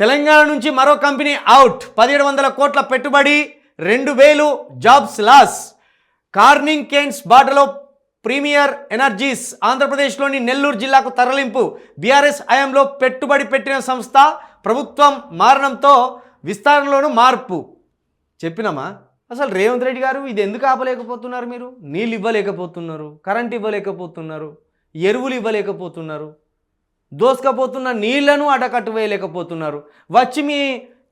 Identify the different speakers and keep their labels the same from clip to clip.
Speaker 1: తెలంగాణ నుంచి మరో company out పదిహేడు వందల కోట్ల పెట్టుబడి రెండు వేలు జాబ్స్ లాస్ కార్నింగ్ కేన్స్ బాటలో ప్రీమియర్ ఎనర్జీస్ ఆంధ్రప్రదేశ్లోని నెల్లూరు జిల్లాకు తరలింపు. బీఆర్ఎస్ హయాంలో పెట్టుబడి పెట్టిన సంస్థ ప్రభుత్వం మారడంతో విస్తరణలోనూ మార్పు. చెప్పినామా? అసలు రేవంత్ రెడ్డి గారు ఇది ఎందుకు ఆపలేకపోతున్నారు మీరు? నీళ్ళు ఇవ్వలేకపోతున్నారు కరెంట్ ఇవ్వలేకపోతున్నారు ఎరువులు ఇవ్వలేకపోతున్నారు. దోసుకపోతున్న నీళ్ళను అడకట్టు వేయలేకపోతున్నారు వచ్చి మీ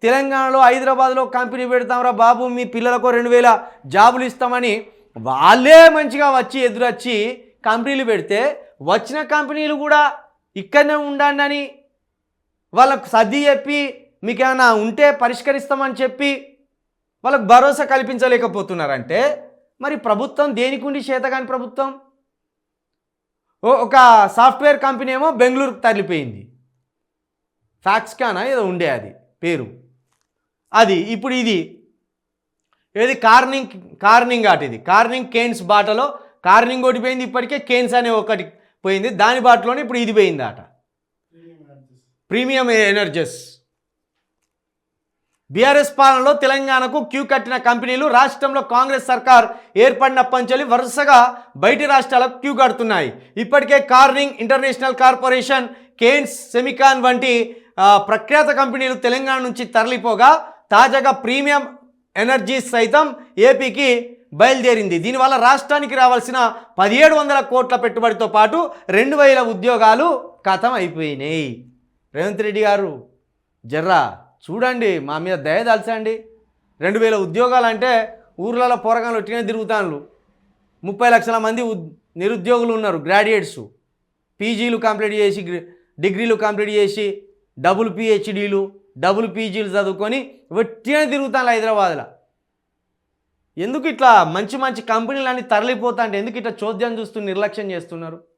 Speaker 1: తెలంగాణలో హైదరాబాద్లో కంపెనీ పెడతాంరా బాబు మీ పిల్లలకు రెండు వేల జాబులు ఇస్తామని వాళ్ళే మంచిగా వచ్చి ఎదురొచ్చి కంపెనీలు పెడితే వచ్చిన కంపెనీలు కూడా ఇక్కడనే ఉండండి అని వాళ్ళకు సర్ది చెప్పి మీకు ఏమైనా ఉంటే పరిష్కరిస్తామని చెప్పి వాళ్ళకు భరోసా కల్పించలేకపోతున్నారంటే మరి ప్రభుత్వం దేనికి ఉండి చేతగాని ప్రభుత్వం? ఒక సాఫ్ట్వేర్ కంపెనీ ఏమో బెంగళూరుకు తరలిపోయింది. ఫ్యాక్స్కానా ఏదో ఉండే అది పేరు. అది ఇప్పుడు ఇది. ఏది? కార్నింగ్ కార్నింగ్ ఆట ఇది. కార్నింగ్ కేన్స్ బాటలో కార్నింగ్ ఒకటి పోయింది ఇప్పటికే కేన్స్ అనే ఒకటి పోయింది. దాని బాటలోనే ఇప్పుడు ఇది పోయింది ఆట ప్రీమియం ఎనర్జెస్ బీఆర్ఎస్ పాలనలో తెలంగాణకు క్యూ కట్టిన కంపెనీలు రాష్ట్రంలో కాంగ్రెస్ సర్కార్ ఏర్పడిన పంచలి వరుసగా బయటి రాష్ట్రాలకు క్యూ కడుతున్నాయి. ఇప్పటికే Corning International Corporation Kaynes Semicon వంటి ప్రఖ్యాత కంపెనీలు తెలంగాణ నుంచి తరలిపోగా తాజాగా ప్రీమియం ఎనర్జీస్ సైతం ఏపీకి బయలుదేరింది. దీనివల్ల రాష్ట్రానికి రావాల్సిన పదిహేడు వందల కోట్ల పెట్టుబడితో పాటు రెండు వేల ఉద్యోగాలు ఖతం అయిపోయినాయి రేవంత్ రెడ్డి గారు జర్రా. చూడండి మా మీద దయ దాల్చండి. రెండు వేల ఉద్యోగాలు అంటే ఊర్లలో పోరగాలు ఒట్టిగానే తిరుగుతాను ముప్పై లక్షల మంది ఉద్- నిరుద్యోగులు ఉన్నారు గ్రాడ్యుయేట్స్. పీజీలు కంప్లీట్ చేసి డిగ్రీలు కంప్లీట్ చేసి డబుల్ పిహెచ్డీలు డబుల్ పీజీలు చదువుకొని ఒట్టిగానే తిరుగుతాను హైదరాబాద్లో. ఎందుకు ఇట్లా మంచి మంచి కంపెనీలన్నీ తరలిపోతా అంటే ఎందుకు ఇట్లా చోద్యం చూస్తూ నిర్లక్ష్యం చేస్తున్నారు?